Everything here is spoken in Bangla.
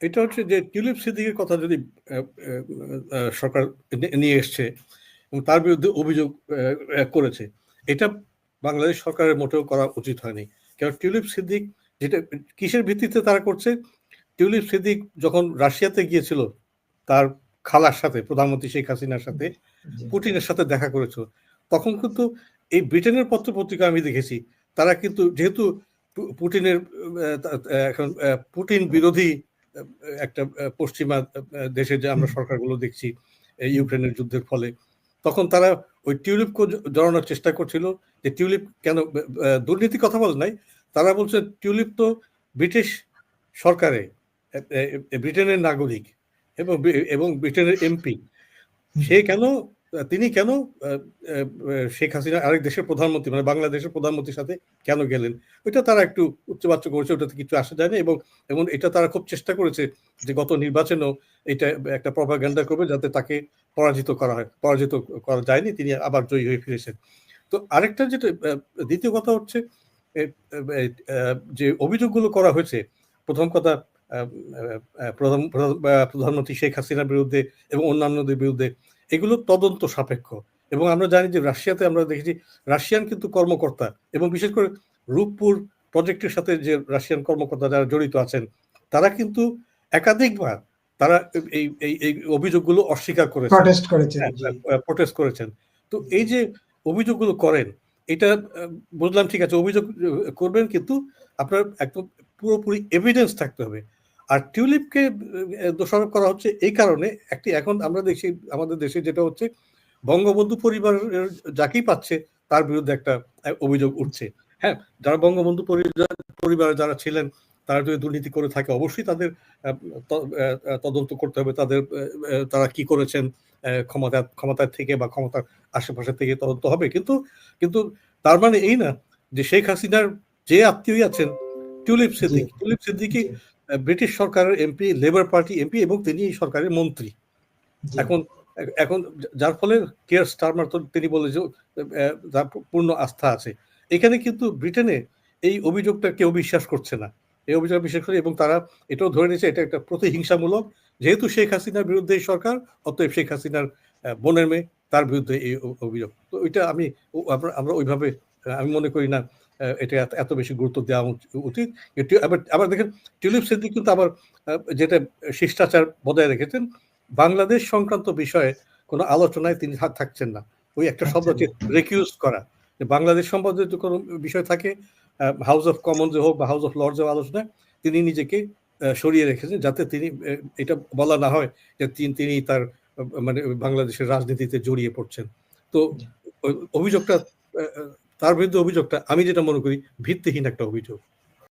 এটা হচ্ছে যে টিউলিপ সিদ্দিকের কথা যদি সরকার নিয়ে এসছে এবং তার বিরুদ্ধে অভিযোগ করেছে এটা বাংলাদেশ সরকারের মোটেও করা উচিত হয়নি। কারণ টিউলিপ সিদ্দিক যেটা কিসের ভিত্তিতে তারা করছে? টিউলিপ সিদ্দিক যখন রাশিয়াতে গিয়েছিল তার খালার সাথে প্রধানমন্ত্রী শেখ হাসিনার সাথে পুটিনের সাথে দেখা করেছিল তখন কিন্তু এই ব্রিটেনের পত্র পত্রিকা আমি দেখেছি তারা কিন্তু যেহেতু পুটিনের এখন পুটিন বিরোধী একটা পশ্চিমা দেশে যে আমরা সরকারগুলো দেখছি ইউক্রেনের যুদ্ধের ফলে তখন তারা ওই টিউলিপকে জড়ানোর চেষ্টা করছিল যে টিউলিপ কেন দুর্নীতি কথা বলে নাই তারা বলছে টিউলিপ তো ব্রিটিশ সরকারে ব্রিটেনের নাগরিক এবং এবং ব্রিটেনের এমপি সে কেন তিনি কেন শেখ হাসিনা আরেক দেশের প্রধানমন্ত্রী মানে বাংলাদেশের প্রধানমন্ত্রীর সাথে কেন গেলেন? ওইটা তারা একটু উচ্চবাচ্য করেছে, ওটাতে কিছু আসা যায়নি এবং এবং এটা তারা খুব চেষ্টা করেছে যে গত নির্বাচনেও এটা একটা প্রভাগান্ডা করবে যাতে তাকে পরাজিত করা হয়, পরাজিত করা যায়নি, তিনি আবার জয়ী হয়ে ফিরেছেন। তো আরেকটা যেটা দ্বিতীয় কথা হচ্ছে যে অভিযোগগুলো করা হয়েছে, প্রথম কথা প্রধানমন্ত্রী শেখ হাসিনার বিরুদ্ধে এবং অন্যান্যদের বিরুদ্ধে এগুলো তদন্ত সাপেক্ষ। এবং আমরা জানি যে রাশিয়াতে আমরা দেখেছি রাশিয়ান কিন্তু কর্মকর্তা এবং বিশেষ করে রূপপুর প্রজেক্টের সাথে যে রাশিয়ান কর্মকর্তা যারা জড়িত আছেন তারা কিন্তু একাধিকবার তারা এই এই অভিযোগগুলো অস্বীকার করেছেন। প্রটেস্ট করেছেন তো এই যে অভিযোগগুলো করেন এটা বুঝলাম ঠিক আছে অভিযোগ করবেন কিন্তু আপনার একদম পুরোপুরি এভিডেন্স থাকতে হবে। আর টিউলিপকে দোষারোপ করা হচ্ছে এই কারণে একটি এখন আমরা দেখছি আমাদের দেশে যেটা হচ্ছে বঙ্গবন্ধু পরিবার যাকেই পাচ্ছে তার বিরুদ্ধে একটা অভিযোগ উঠছে। হ্যাঁ যারা বঙ্গবন্ধু পরিবারে যারা ছিলেন তারা যদি দুর্নীতি করে থাকে অবশ্যই তাদের তদন্ত করতে হবে। তাদের তারা কি করেছেন ক্ষমতা ক্ষমতার থেকে বা ক্ষমতার আশেপাশে থেকে তদন্ত হবে। কিন্তু কিন্তু তার মানে এই না যে শেখ হাসিনার যে আত্মীয় আছেন Tulip Siddiq Tulip Siddiqui British সরকারের এমপি লেবার পার্টি এমপি এবং তিনি এই সরকারের মন্ত্রী। এখন এখন যার ফলে কেয়ার স্টারমার তো তিনি বলে যে তার পূর্ণ আস্থা আছে। এখানে কিন্তু ব্রিটেনে এই অভিযোগটা কেউ বিশ্বাস করছে না। এই অভিযোগ বিশ্বাস করে এবং তারা এটাও ধরে নিয়েছে এটা একটা প্রতিহিংসামূলক। যেহেতু শেখ হাসিনার বিরুদ্ধে এই সরকার অতএব শেখ হাসিনার বোনের মেয়ে তার বিরুদ্ধে এই অভিযোগ। তো ওইটা আমি আমরা ওইভাবে আমি মনে করি না। এটা এত বেশি গুরুত্ব দেওয়া উচিত। আবার আবার দেখেন টিউলিপ সিদ্দিক কিন্তু আবার যেটা শিষ্টাচার বজায় রেখেছেন বাংলাদেশ সংক্রান্ত বিষয়ে কোনো আলোচনায় তিনি থাকছেন না। ওই একটা শব্দ হচ্ছে রেকিউজ করা। বাংলাদেশ সম্বন্ধে যদি কোনো বিষয় থাকে হাউস অফ কমন্সে হোক বা হাউস অফ লর্ডসে আলোচনায় তিনি নিজেকে সরিয়ে রেখেছেন যাতে তিনি এটা বলা না হয় যে তিনি তার মানে বাংলাদেশের রাজনীতিতে জড়িয়ে পড়ছেন। তো অভিযোগটা তার বিরুদ্ধে অভিযোগটা আমি যেটা মনে করি ভিত্তিহীন একটা অভিযোগ।